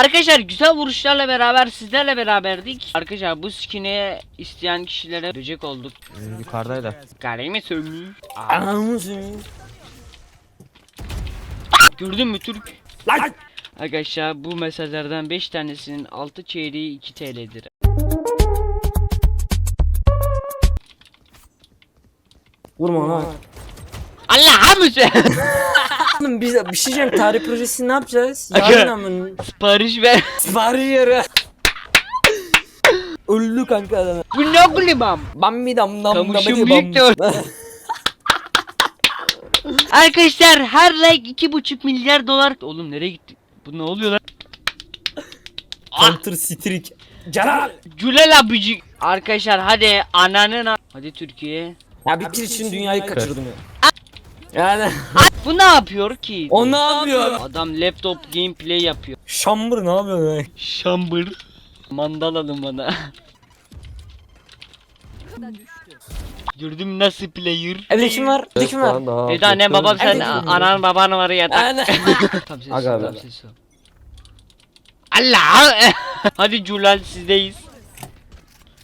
Arkadaşlar güzel vuruşlarla beraber sizlerle beraberdik. Arkadaşlar bu skin'i isteyen kişilere böcek olduk. Ee, yukarıdaydı. Kalemi sövmüş. Anamızın. Gördün mü Türk? Lan! Arkadaşlar bu mesajlardan 5 tanesinin 6 çeyreği 2 TL'dir. Vurma lan. Allah mısın? Oğlum biz bir şey diyeceğim tarih projesini ne yapacağız? Aga. Yarın amın. Sipariş ver. Var yere. Öldü kanka adam. bu ne gülümam? Bam bir dam dam dam büyük de Arkadaşlar her like 2,5 milyar dolar. Oğlum nereye gitti? Bu ne oluyor lan? Counter Strike. Celal. Gülel abici. Arkadaşlar hadi ananın a- Hadi Türkiye. Ya bir kill için dünyayı kaçırdım ya. Yani Bu ne yapıyor ki? o ne yapıyor? Adam laptop gameplay yapıyor. Şambır ne yapıyor ya? Şambır. Mandal alın bana. Gördüm nasıl player. Evde kim var? Evde kim var? Evde annem babam sen Hadi. anan baban var ya. Yani. Tam sessiz Aga tam be. Allah! Hadi Culal sizdeyiz.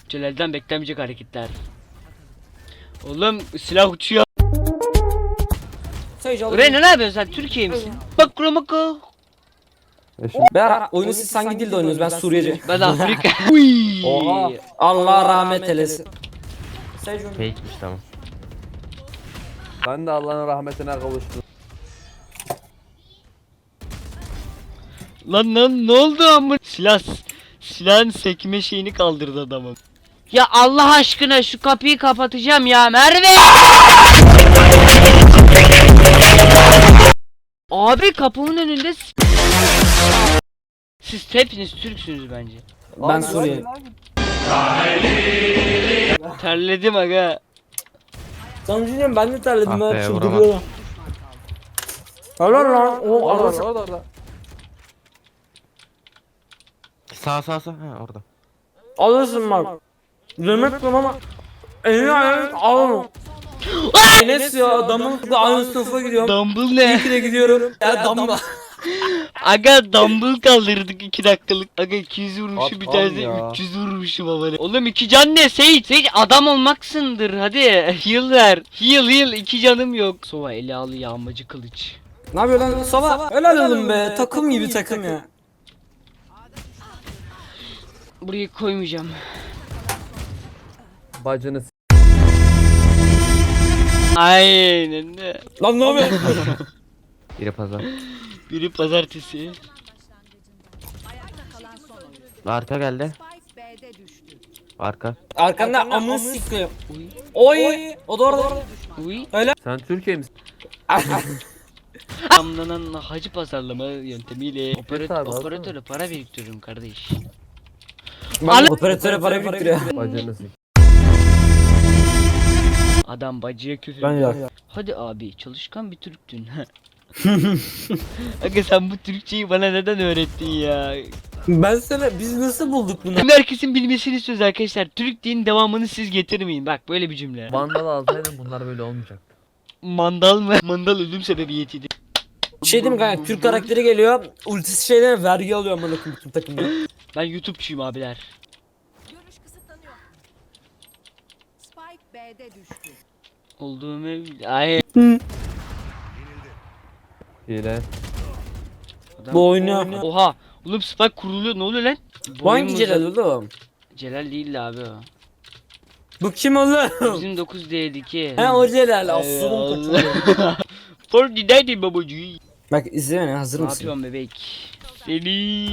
Celal'den beklemeyecek hareketler. Oğlum silah uçuyor. Reyna ne yapıyorsun sen? Türkiye misin? Bak kromako. Ben oyunu siz hangi dilde oynuyorsunuz? Ben Suriyece. Ben Afrika. Uy. Oha. Allah rahmet eylesin. Fake'miş tamam. Ben de Allah'ın rahmetine kavuştum. Lan lan ne oldu amma? Silah silahın sekme şeyini kaldırdı adamın. Ya Allah aşkına şu kapıyı kapatacağım ya Merve. Abi kapımın önünde s- Siz hepiniz Türksünüz bence. Ben Suriye. Terledim aga. Sana diyeceğim ben de terledim Ah ben be, çıldırıyorum. Helal lan. O Orada arası. orada orada. Sağ sağ sağ. Ha orada. Alırsın bak. Demek ki ama elini ayağını alma. Enes ya adamın da aynı sınıfa gidiyorum. Dumble ne? İki de gidiyorum. Ya damla. Aga dumble kaldırdık 2 dakikalık. Aga 200 vurmuşum bir At tanesi ya. 300 vurmuşum ama. Oğlum iki can ne? Sage, Sage adam olmaksındır hadi. Heal ver. Heal heal iki canım yok. Sova eli alı yağmacı kılıç. ne yapıyor lan? Sava. Helal oğlum be. Takım gibi takım ya. Burayı koymayacağım. Bacını s- Aynen de. Lan ne yapıyorsun? Biri pazar. Biri pazartesi. Arka geldi. Spike B'de düştü. Arka. Arkanda amını. Uy. Oy. O da orada. Uy. Sen Türkiye misin? Tamlanan hacı pazarlama yöntemiyle operat abi, operatöre para biriktiriyorum kardeş. Ben operatöre para biriktiriyor. Bacını s- Adam bacıya küfür. Ben ya. Hadi abi çalışkan bir Türktün. Aga sen bu Türkçeyi bana neden öğrettin ya? Ben sana biz nasıl bulduk bunu? Herkesin bilmesini istiyoruz arkadaşlar. Türk din devamını siz getirmeyin. Bak böyle bir cümle. Vandal alsaydın bunlar böyle olmayacaktı. Mandal mı? Mandal ölüm sebebiyetiydi. Şey diyeyim kanka Türk karakteri geliyor. Ultisi şeyden vergi alıyor amına koyayım bütün takımda. Ben YouTube'çuyum abiler. Görüş kısıtlanıyor. Spike B'de düştü. Olduğum ev... Ay. Hile. Adam- Bu oynuyor. Oha. Oğlum spike kuruluyor. Ne oluyor lan? Bu hangi Boyumuz- Celal oğlum? Celal değil abi o. Bu kim oğlum? Bizim 9D'deki. He o Celal. Aslanım kaçırıyor. For the daddy babacığı. Bak izle beni hazır Ne mısın? yapıyorsun bebek? Seni.